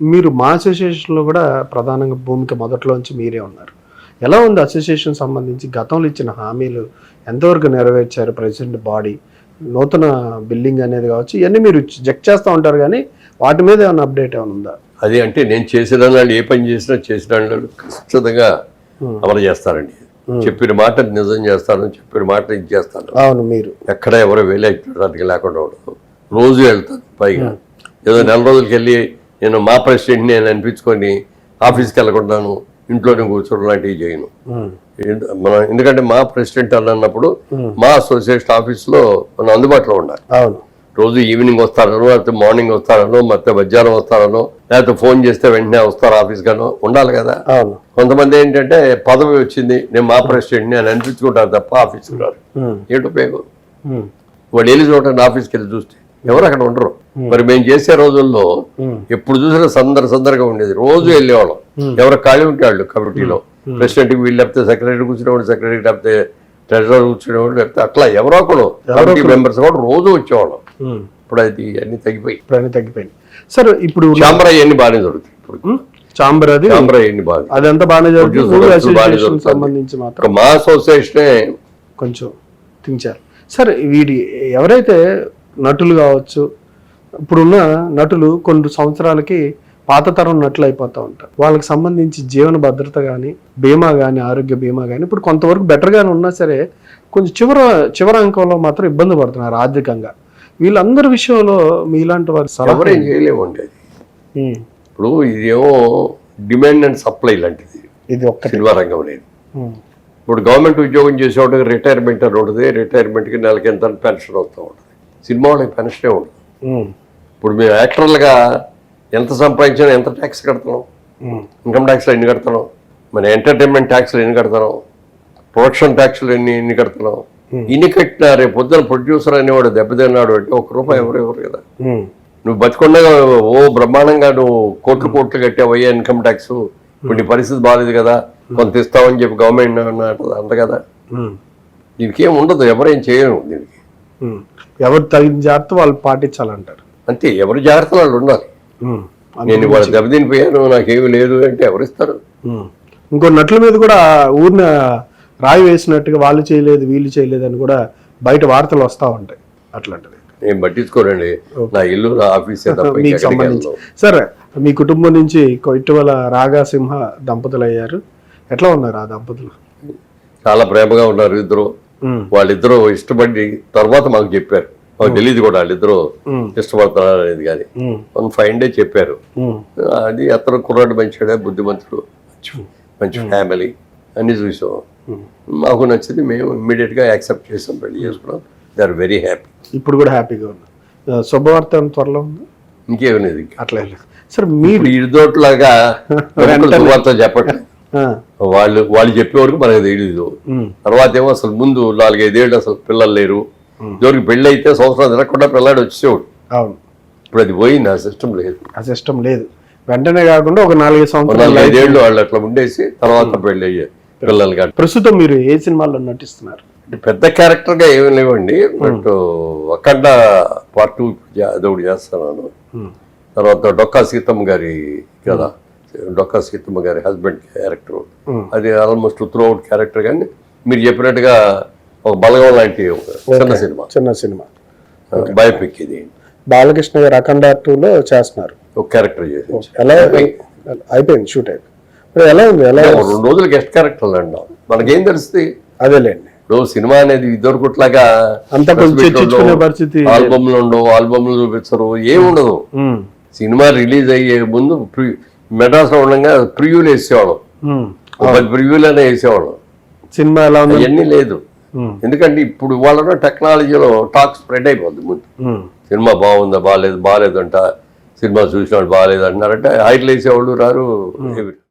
మీరు మా అసోసియేషన్లో కూడా ప్రధానంగా భూమిక మొదట్లోంచి మీరే ఉన్నారు. ఎలా ఉంది అసోసియేషన్ సంబంధించి గతంలో ఇచ్చిన హామీలు? ఎంతవరకు నెరవేర్చారు ప్రెసిడెంట్ బాడీ నూతన బిల్డింగ్ అనేది కావచ్చు ఇవన్నీ మీరు చెక్ చేస్తూ ఉంటారు కానీ వాటి మీద ఏమైనా అప్డేట్ ఏమైనా ఉందా? అది అంటే నేను చేసిన వాళ్ళు ఏ పని చేసినా చేసిన వాళ్ళు ఖచ్చితంగా అమలు చేస్తారండి. చెప్పిన మాట నిజం చేస్తాను చెప్పిన మాట ఇది చేస్తాను. అవును మీరు. ఎక్కడ ఎవరు వెళ్ళడానికి లేకుండా ఉండదు. రోజు వెళ్తాను పైగా. ఏదో నెల రోజులకి వెళ్ళి నేను మా ప్రెసిడెంట్ నేను అనిపించుకొని ఆఫీస్కి వెళ్ళకుండాను ఇంట్లోనే కూర్చోడం లాంటివి చేయను. మనం ఎందుకంటే మా ప్రెసిడెంట్ అని అన్నప్పుడు మా అసోసియేషన్ ఆఫీస్లో మనం అందుబాటులో ఉండాలి. రోజు ఈవినింగ్ వస్తారనో లేకపోతే మార్నింగ్ వస్తారనో మొత్తం మధ్యాహ్నం వస్తారనో లేకపోతే ఫోన్ చేస్తే వెంటనే వస్తారు ఆఫీస్ గానో ఉండాలి కదా. కొంతమంది ఏంటంటే పదవి వచ్చింది నేను మా ప్రెసిడెంట్ని అని అనిపించుకుంటాను తప్ప ఆఫీస్కి రాదు ఏంటో పేరు వాడు వెళ్ళి చూడండి ఆఫీస్కి వెళ్ళి చూస్తే. ఎవరు అక్కడ ఉండరు. మరి మేము చేసే రోజుల్లో ఎప్పుడు చూసినా సందర సందరగా ఉండేది. రోజు వెళ్ళేవాళ్ళం. ఎవరు ఖాళీ ఉంటే వాళ్ళు కమిటీలో ప్రెసిడెంట్కి వీళ్ళు లేకపోతే సెక్రటరీ కూర్చునేవాడు సెక్రటరీ లేకపోతే ట్రెజరర్ కూర్చునేవాడు లేకపోతే అట్లా ఎవరో ఒకడు కమిటీ మెంబర్స్ కూడా రోజు వచ్చేవాళ్ళం. ఇప్పుడు అది అన్ని తగ్గిపోయి. ఇప్పుడు అన్నీ తగ్గిపోయింది సార్ ఇప్పుడు చాంబర్ అవన్నీ బాగానే దొరుకుతాయి ఇప్పుడు. చాంబర్ అది చాంబర్ అవన్నీ బాగా అదంతా బాగానే జరుగుతుంది. సంబంధించి మాత్రం. మా అసోసియేషనే కొంచెం తించారు. సార్ వీడి ఎవరైతే నటులు కావచ్చు. ఇప్పుడున్న నటులు కొన్ని సంవత్సరాలకి పాత తరం నటులు అయిపోతూ ఉంటారు. వాళ్ళకి సంబంధించి జీవన భద్రత కానీ బీమా కానీ ఆరోగ్య బీమా కానీ ఇప్పుడు కొంతవరకు బెటర్గానే ఉన్నా సరే కొంచెం చివర చివరి అంకంలో మాత్రం ఇబ్బంది పడుతున్నారు ఆర్థికంగా. వీళ్ళందరి విషయంలో మీలాంటి వారి ఎవరేం చేయలేమండి అది. ఇప్పుడు ఇదేమో డిమాండ్ అండ్ సప్లై లాంటిది. ఇది ఒక్కటి. సినిమా రంగం ఉమ్, ఇప్పుడు గవర్నమెంట్ ఉద్యోగం చేసేవాడికి రిటైర్మెంట్ అని ఉంటుంది రిటైర్మెంట్కి నెలకి ఎంత పెన్షన్ వస్తూ ఉంటుంది సినిమా వాళ్ళకి పెన్షనే ఉండదు. ఇప్పుడు మేము యాక్టర్లుగా ఎంత సంపాదించినా ఎంత ట్యాక్స్ కడతాం ఇన్కమ్ ట్యాక్స్లు ఎన్ని కడతాం మన ఎంటర్టైన్మెంట్ ట్యాక్స్లు ఎన్ని కడతాం ప్రొడక్షన్ ట్యాక్స్లు ఎన్ని ఎన్ని కడతాం ఇన్ని కట్టినా రేపు పొద్దున ప్రొడ్యూసర్ అనేవాడు దెబ్బతిన్నాడు అంటే ఒక రూపాయి ఎవరు ఎవరు కదా. నువ్వు బతికొండగా ఓ బ్రహ్మాండంగా నువ్వు కోట్లు కోట్లు కట్టావయ్యా ఇన్కమ్ ట్యాక్స్ ఇప్పుడు నీ పరిస్థితి బాగాలేదు కదా కొంత ఇస్తామని చెప్పి గవర్నమెంట్ అంట కదా. దీనికి ఏం ఉండదు ఎవరేం చేయరు దీనికి. ఎవరు తగిన జాగ్రత్త వాళ్ళు పాటించాలంటారు. అంతే ఎవరి జాగ్రత్త వాళ్ళు ఉండాలి. నేను ఇవాళ దెబ్బతినిపోయాను నాకేమి లేదు అంటే ఎవరిస్తారు. ఇంకో నటుల మీద కూడా ఊరిన రాయి వేసినట్టుగా వాళ్ళు చేయలేదు వీళ్ళు చేయలేదు అని కూడా బయట వార్తలు వస్తూ ఉంటాయి. అట్లాంటిది. నేను పట్టించుకోరండి నా ఇల్లు నా ఆఫీసే. సరే మీ కుటుంబం నుంచి ఇటీవల రాగా సింహ దంపతులు అయ్యారు. ఎట్లా ఉన్నారు ఆ దంపతులు? చాలా ప్రేమగా ఉన్నారు ఇద్దరు. వాళ్ళిద్దరూ ఇష్టపడి తర్వాత మాకు చెప్పారు. మాకు తెలియదు కూడా వాళ్ళిద్దరూ ఇష్టపడుతున్నారు అనేది కానీ. వన్ ఫైవ్ డే చెప్పారు. అది అతను కుర్రాడు మంచివాడే బుద్ధిమంతుడు మంచి ఫ్యామిలీ అన్ని చూసాం. మాకు నచ్చింది మేము ఇమ్మీడియట్గా యాక్సెప్ట్ చేసాం పెళ్ళి చేసుకున్నాం. దే ఆర్ వెరీ హ్యాపీ ఇప్పుడు కూడా హ్యాపీగా ఆ, శుభవార్త త్వరలో ఉంది? ఇంకేం లేదు. అట్లా. సరే మీరు ఇప్పుడు ఇడిదోట్లాగా వార్త చెప్పట్లేదు. ఆ, వాళ్ళు వాళ్ళు చెప్పే వరకు మనకు తెలియదు తర్వాత ఏమో అసలు ముందు నాలుగైదేళ్ళు అసలు పిల్లలు లేరు. ఇదివరకు పెళ్ళి అయితే సంవత్సరం తిరగకుండా పిల్లాడు వచ్చేవాడు అవును. ఇప్పుడు అది పోయింది ఆ సిస్టమ్ లేదు. ఆ సిస్టమ్ లేదు. వెంటనే కాకుండా ఒక నాలుగైదు సంవత్సరాలు నాలుగైదేళ్ళు వాళ్ళు అట్లా ఉండేసి తర్వాత పెళ్ళి అయ్యాయి పిల్లలు కాదు. ప్రస్తుతం మీరు ఏ సినిమాల్లో నటిస్తున్నారు? అంటే పెద్ద క్యారెక్టర్గా ఏమీ లేవండి. బట్ అఖండ పార్ట్ టూ అదొకటి చేస్తున్నాను తర్వాత డొక్కా సీతమ్మ గారి కదా డొక్కా సీతమ్మ గారి హస్బెండ్ క్యారెక్టర్. అది ఆల్మోస్ట్ త్రూ అవుట్ క్యారెక్టర్ కానీ మీరు చెప్పినట్టుగా ఒక బలగం లాంటి చిన్న సినిమా. చిన్న సినిమా. బయోపిక్ ఇది. బాలకృష్ణ గారు అఖండ టూలో చేస్తున్నారు. ఒక క్యారెక్టర్ చేసి. ఎలా అయిపోయింది షూట్ అయిపోయింది. ఎలా ఉంది? ఎలా రెండు రోజులు గెస్ట్ క్యారెక్టర్లు అంటాం. మనకేం తెలుస్తుంది? అదేలేండి. ఇప్పుడు సినిమా అనేది పరిస్థితి ఆల్బమ్లు ఉండవు ఆల్బమ్లు చూపించరు ఏముండదు సినిమా రిలీజ్ అయ్యే ముందు ప్రి మెడ్రాస్లో ఉండగా ప్రివ్యూలు వేసేవాళ్ళం. పది ప్రివ్యూలనే వేసేవాళ్ళం. సినిమా ఎలా ఉంది అవన్నీ లేదు. ఎందుకంటే ఇప్పుడు వాళ్ళ టెక్నాలజీలో టాక్ స్ప్రెడ్ అయిపోద్ది ముందు. సినిమా బాగుందా బాగాలేదు బాగాలేదంట. సినిమా చూసిన వాళ్ళు బాగాలేదు అంటున్నారంటే హైట్లు వేసేవాళ్ళు రారు